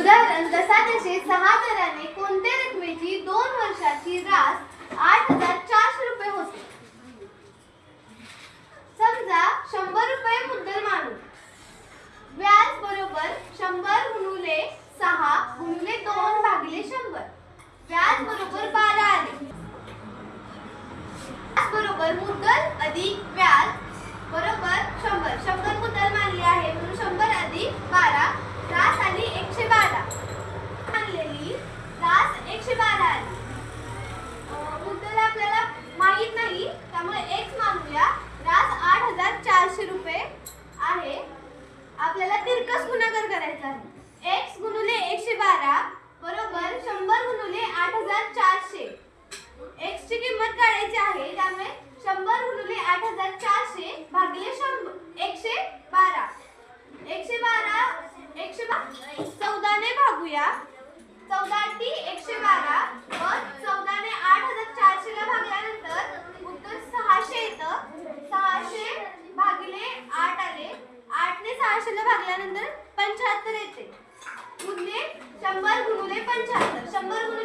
उदाहरण दसा दशे सहा दराने कोणत्या रकमेची दोन वर्षाची रास आठ हजार चारशे रुपये होते? समजा शंभर रुपये मुद्दल मानू. व्याज बरोबर शंभर गुणुले सहा गुणुले दोन भागिले शंभर. व्याज बरोबर बारा आले. बरोबर मुद्दल अधिक व्याज त्यामुळे एक्स मानूया रास आठ हजार चारशे रुपये आहे. आपल्याला तिरकस गुणाकार करायचा आहे. एक्स गुणुले एकशे बारा बरोबर शंभर गुणुले आठ हजार चारशे. एक्स ची किंमत काढायची आहे त्यामुळे शंभर गुणुले आठ हजार चारशे भागिले शंभर एकशे बारा. एकशे बारा एकशे बा चौदाने भागूया. चौदा टी एक बारा व चौदाने आठ हजार चारशे ला भागल्यानंतर उत्तर सहाशे येतं सहाशे भागिले आठ आले आठने सहाशे ला भागल्यानंतर पंच्याहत्तर येते. गुणले शंभर गुणुले पंच्याहत्तर शंभर गुणुले